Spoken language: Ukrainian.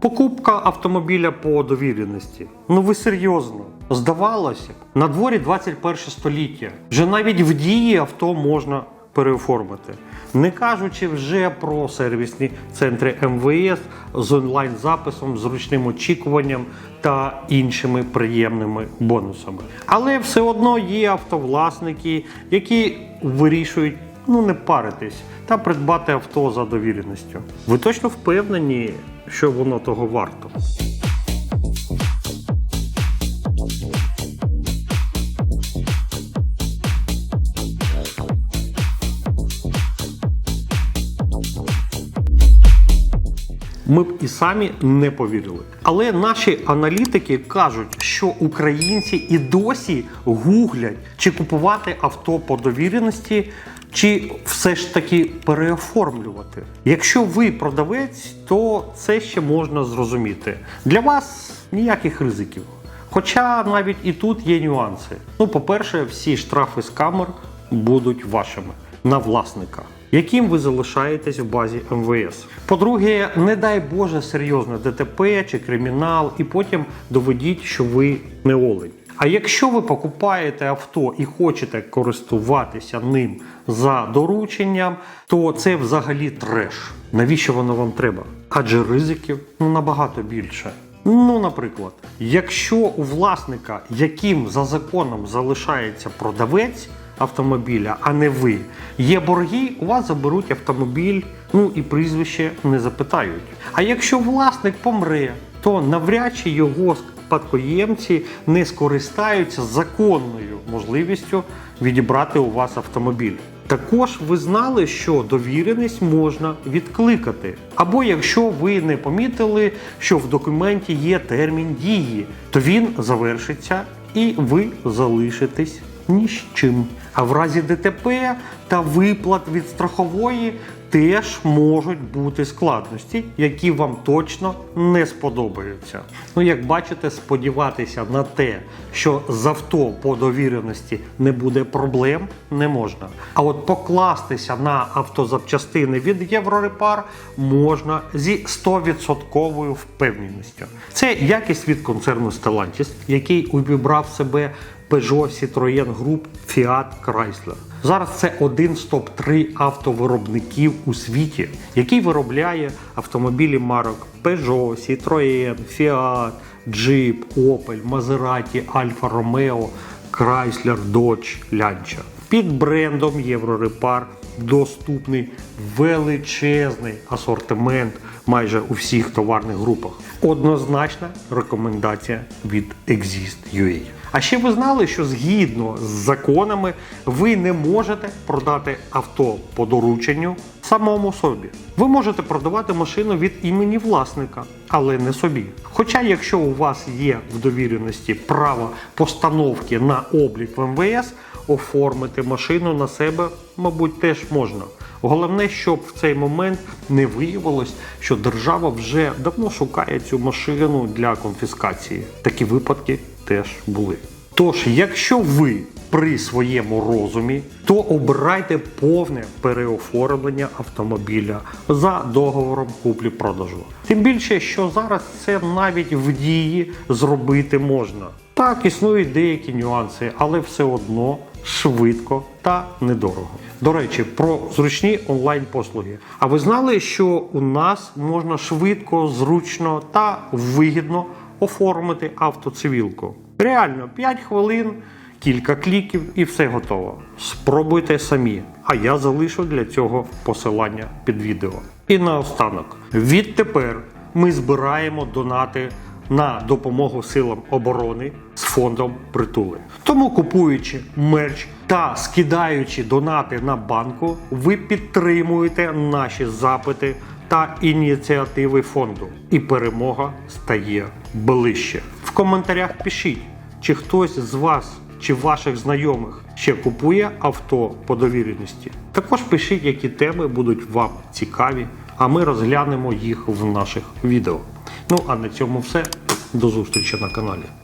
Покупка автомобіля по довіреності. Ну ви серйозно? Здавалося б, на дворі 21 століття. Вже навіть в дії авто можна переоформити. Не кажучи вже про сервісні центри МВС з онлайн-записом, зручним очікуванням та іншими приємними бонусами. Але все одно є автовласники, які вирішують ну не паритись та придбати авто за довіреністю. Ви точно впевнені, що воно того варто? Ми б і самі не повірили. Але наші аналітики кажуть, що українці і досі гуглять, чи купувати авто по довіреності, чи все ж таки переоформлювати. Якщо ви продавець, то це ще можна зрозуміти. Для вас ніяких ризиків. Хоча навіть і тут є нюанси. Ну, по-перше, всі штрафи з камер будуть вашими на власника, яким ви залишаєтесь в базі МВС. По-друге, не дай Боже серйозне ДТП чи кримінал, і потім доведіть, що ви не олень. А якщо ви покупаєте авто і хочете користуватися ним за дорученням, то це взагалі треш. Навіщо воно вам треба? Адже ризиків ну, набагато більше. Ну, наприклад, якщо у власника, яким за законом залишається продавець автомобіля, а не ви, є борги, у вас заберуть автомобіль, ну і прізвище не запитають. А якщо власник помре, то навряд чи його спадкоємці не скористаються законною можливістю відібрати у вас автомобіль. Також ви знали, що довіреність можна відкликати. Або якщо ви не помітили, що в документі є термін дії, то він завершиться і ви залишитесь ні з чим. А в разі ДТП та виплат від страхової теж можуть бути складності, які вам точно не сподобаються. Ну, як бачите, сподіватися на те, що з авто по довіреності не буде проблем, не можна. А от покластися на автозапчастини від Єврорепар можна зі 100% впевненістю. Це якість від концерну Stellantis, який увібрав себе Peugeot, Citroën Group, Fiat, Chrysler. Зараз це один з топ-3 автовиробників у світі, який виробляє автомобілі марок Peugeot, Citroën, Fiat, Jeep, Opel, Maserati, Alfa Romeo, Chrysler, Dodge, Lancia. Під брендом Єврорепар доступний величезний асортимент майже у всіх товарних групах. Однозначна рекомендація від Exist.ua. А ще ви знали, що згідно з законами ви не можете продати авто по дорученню самому собі. Ви можете продавати машину від імені власника, але не собі. Хоча, якщо у вас є в довіреності право постановки на облік в МВС, оформити машину на себе, мабуть, теж можна. Головне, щоб в цей момент не виявилось, що держава вже давно шукає цю машину для конфіскації. Такі випадки теж були. Тож, якщо ви при своєму розумі, то обирайте повне переоформлення автомобіля за договором куплі-продажу. Тим більше, що зараз це навіть в дії зробити можна. Так, існують деякі нюанси, але все одно швидко та недорого. До речі, про зручні онлайн-послуги. А ви знали, що у нас можна швидко, зручно та вигідно оформити автоцивілку? Реально, 5 хвилин, кілька кліків і все готово. Спробуйте самі. А я залишу для цього посилання під відео. І наостанок, відтепер ми збираємо донати на допомогу силам оборони фондом притули. Тому купуючи мерч та скидаючи донати на банку, ви підтримуєте наші запити та ініціативи фонду. І перемога стає ближче. В коментарях пишіть, чи хтось з вас чи ваших знайомих ще купує авто по довіреності. Також пишіть, які теми будуть вам цікаві, а ми розглянемо їх в наших відео. Ну а на цьому все. До зустрічі на каналі.